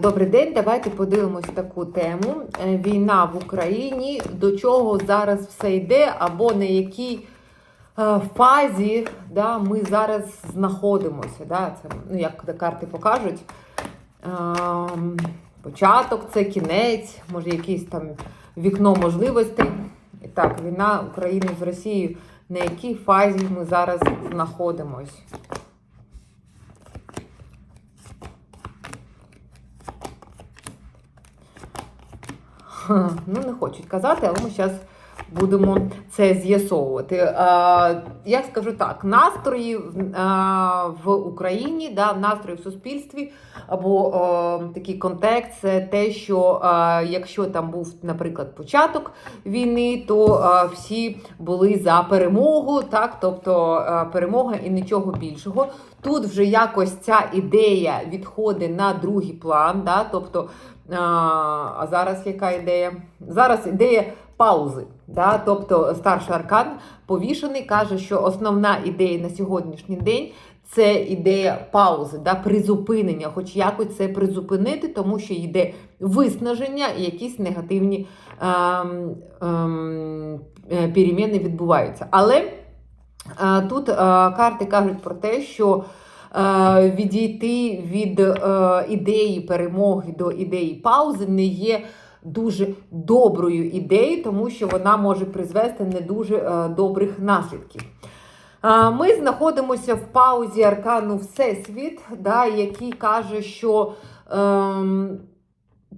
Добрий день, давайте подивимось таку тему. Е, Війна в Україні, до чого зараз все йде, або на якій е, фазі да, ми зараз знаходимося. Да? Це, ну, як карти покажуть. Початок, це кінець, може якесь там вікно можливостей. Так, війна України з Росією, на якій фазі ми зараз знаходимось. Ну, не хочуть казати, але ми зараз будемо це з'ясовувати. Я скажу так: настрої в Україні, да, настрої в суспільстві або такий контекст це те, що якщо там був, наприклад, початок війни, то всі були за перемогу, так, тобто перемога і нічого більшого. Тут вже якось ця ідея відходить на другий план, да, тобто. А, зараз яка ідея? Зараз ідея паузи. Да? Тобто старший аркан повішений каже, що основна ідея на сьогоднішній день це ідея паузи, да? призупинення, хоч якось це призупинити, тому що йде виснаження і якісь негативні ем, ем, е, переміни відбуваються. Але е, тут е, карти кажуть про те, що відійти від е, ідеї перемоги до ідеї паузи не є дуже доброю ідеєю, тому що вона може призвести не дуже е, добрих наслідків. Е, Ми знаходимося в паузі аркану Всесвіт, да, який каже, що ем,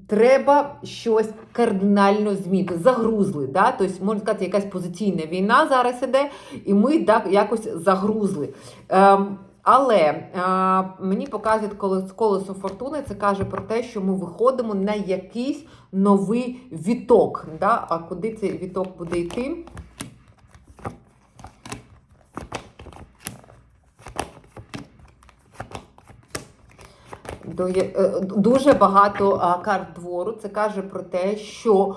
треба щось кардинально змінити. Загрузли. Да? Тобто, можна сказати, якась позиційна війна зараз іде, і ми так якось загрузли. Ем, але е, мені показують колесо, фортуни, це каже про те, що ми виходимо на якийсь новий віток. Да? А куди цей віток буде йти? Е, дуже багато карт двору. Це каже про те, що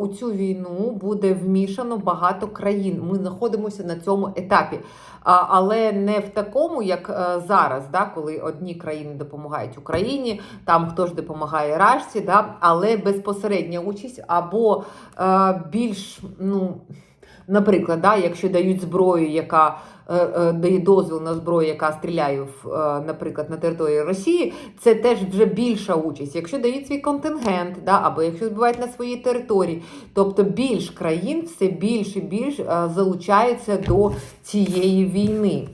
у цю війну буде вмішано багато країн. Ми знаходимося на цьому етапі. Але не в такому, як е, зараз, да, коли одні країни допомагають Україні, там хтось допомагає Рашці, да, але безпосередня участь або е, більш, ну, наприклад, да, якщо дають зброю, яка е, е, дає дозвіл на зброю, яка стріляє, в, е, наприклад, на території Росії, це теж вже більша участь. Якщо дають свій контингент, да, або якщо збивають на своїй території, тобто більш країн все більше і більш е, залучаються до цієї війни.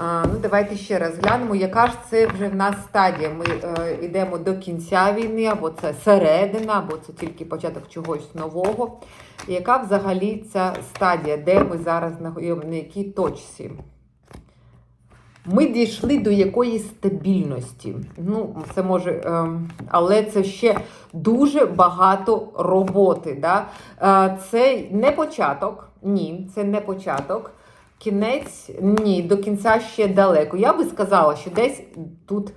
Ну, давайте ще раз глянемо, яка ж це вже в нас стадія. Ми е, йдемо до кінця війни, або це середина, або це тільки початок чогось нового. Яка взагалі ця стадія, де ми зараз на якій точці? Ми дійшли до якоїсь стабільності. Ну, це може, ем, але це ще дуже багато роботи. Да? Е, це не початок, ні, це не початок. Кінець ні, до кінця ще далеко. Я би сказала, що десь тут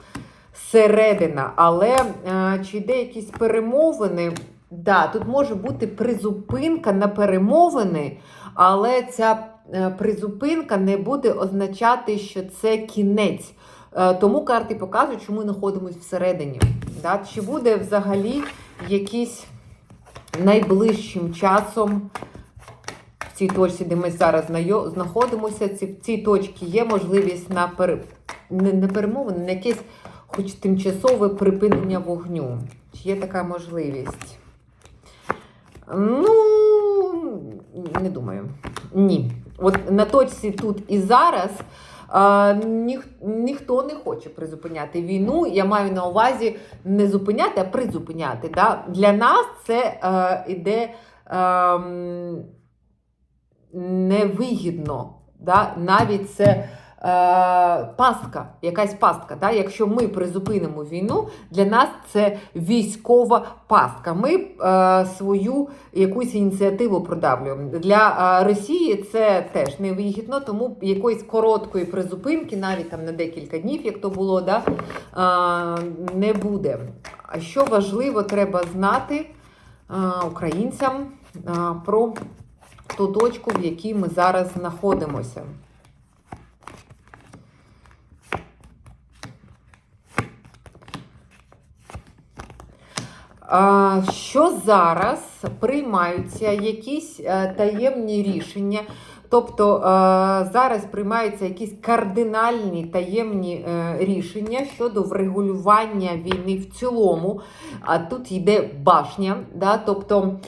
середина, але е, чи йде якісь перемовини? Да, тут може бути призупинка на перемовини, але ця е, призупинка не буде означати, що це кінець. Е, Тому карти показують, що ми знаходимося всередині. Чи буде взагалі якийсь найближчим часом в цій точці, де ми зараз знаходимося, в цій точці є можливість на пере... не, не перемовини, на якесь хоч тимчасове припинення вогню. Чи є така можливість? Ну, не думаю. Ні. От на точці тут і зараз а, ніх, ніхто не хоче призупиняти війну. Я маю на увазі не зупиняти, а призупиняти. Да? Для нас це а, іде а, невигідно. Да? Навіть це е, пастка, якась пастка. Да? Якщо ми призупинимо війну, для нас це військова пастка. Ми е, свою якусь ініціативу продавлюємо. Для е, Росії це теж невигідно, тому якоїсь короткої призупинки, навіть там на декілька днів, як то було, да? е, не буде. А що важливо, треба знати е, українцям е, про ту точку, в якій ми зараз знаходимося. Що зараз приймаються якісь е, таємні рішення. Тобто е, зараз приймаються якісь кардинальні таємні е, рішення щодо врегулювання війни в цілому. А тут йде башня, да, тобто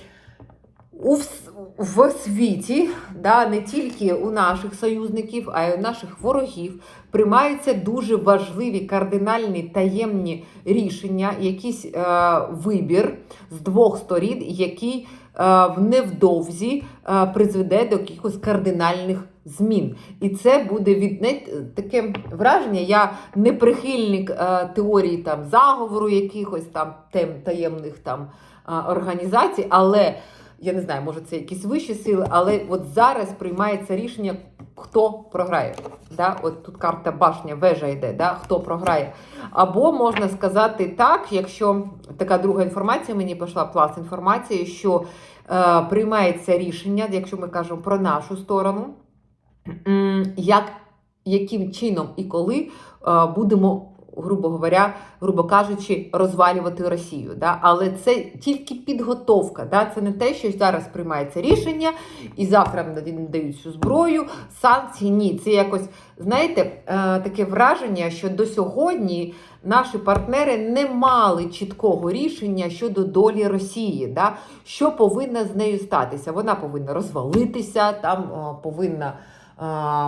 у в світі, да, не тільки у наших союзників, а й у наших ворогів приймаються дуже важливі кардинальні таємні рішення, якийсь е, вибір з двох сторін, який е, в невдовзі е, призведе до якихось кардинальних змін. І це буде від таке враження. Я не прихильник е, теорії там заговору, якихось там тем таємних там організацій, але я не знаю, може це якісь вищі сили, але от зараз приймається рішення, хто програє. Да? От тут карта башня, вежа йде, да? хто програє. Або можна сказати так, якщо така друга інформація, мені пішла пласт інформації, що е, приймається рішення, якщо ми кажемо про нашу сторону, як, яким чином і коли е, будемо. Грубо говоря, грубо кажучи, розвалювати Росію. Да? Але це тільки підготовка. Да? Це не те, що зараз приймається рішення, і завтра нам дають цю зброю, санкції. Ні, це якось, знаєте, е, таке враження, що до сьогодні наші партнери не мали чіткого рішення щодо долі Росії. Да? Що повинна з нею статися? Вона повинна розвалитися, там повинна.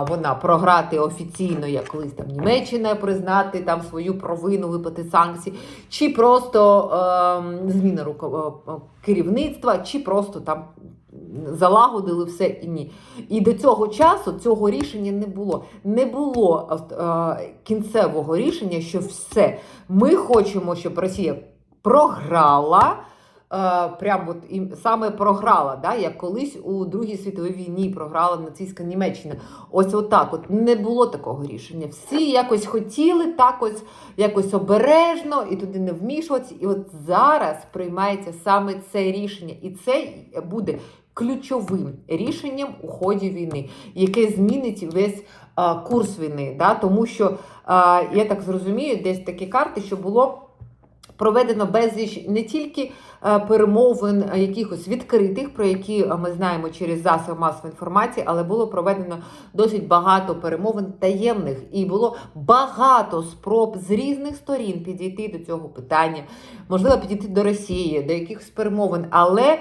Вона програти офіційно, як колись там Німеччина признати там свою провину, випити санкції, чи просто ем, зміна руко- е, е, керівництва, чи просто там залагодили все і ні. І до цього часу цього рішення не було. Не було е, кінцевого рішення, що все. Ми хочемо, щоб Росія програла. Е, прям от і саме програла, да, як колись у Другій світовій війні програла нацистська Німеччина. Ось отак. От не було такого рішення. Всі якось хотіли так ось якось обережно і туди не вмішуватися. І от зараз приймається саме це рішення, і це буде ключовим рішенням у ході війни, яке змінить весь а, курс війни. Да? Тому що а, я так зрозумію, десь такі карти, що було. Проведено безліч не тільки е, перемовин якихось відкритих, про які е, ми знаємо через засоби масової інформації, але було проведено досить багато перемовин таємних, і було багато спроб з різних сторін підійти до цього питання, можливо, підійти до Росії, до якихось перемовин, але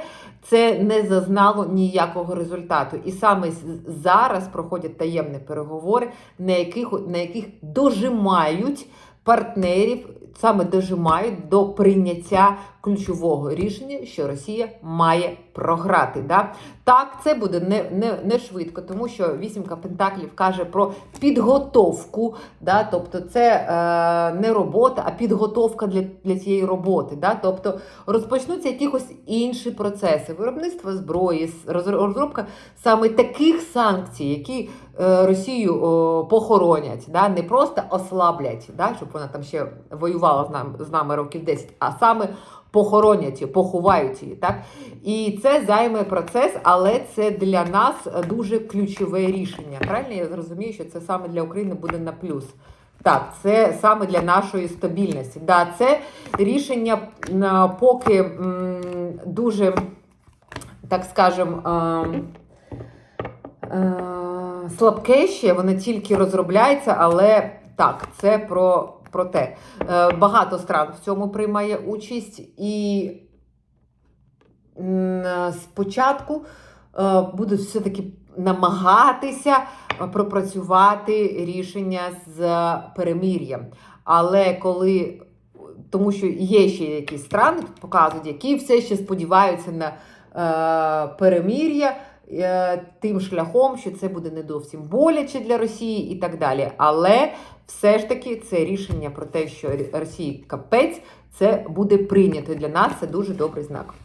це не зазнало ніякого результату. І саме зараз проходять таємні переговори, на яких, на яких дожимають партнерів саме дожимають до прийняття ключового рішення, що Росія має програти. Да? Так, це буде не, не, не швидко, тому що вісімка пентаклів каже про підготовку. Да? Тобто, це е, не робота, а підготовка для, для цієї роботи. Да? Тобто розпочнуться якісь інші процеси, виробництво зброї, розробка саме таких санкцій, які е, Росію о, похоронять, да? не просто ослаблять, да? щоб вона там ще воювала з нами, з нами років 10, а саме похоронять її, поховають її. Так? І це займе процес, але це для нас дуже ключове рішення. Правильно я зрозумію, що це саме для України буде на плюс. Так, це саме для нашої стабільності. Да, це рішення поки дуже, так скажем, ем, е, слабке ще, воно тільки розробляється, але так, це про, про те. Е, багато стран в цьому приймає участь, і спочатку е, будуть все-таки намагатися е, пропрацювати рішення з перемир'ям. Але коли тому що є ще якісь страни, показують, які все ще сподіваються на е, перемир'я е, тим шляхом, що це буде не зовсім боляче для Росії і так далі. Але все ж таки це рішення про те, що Росії капець, це буде прийнято для нас. Це дуже добрий знак.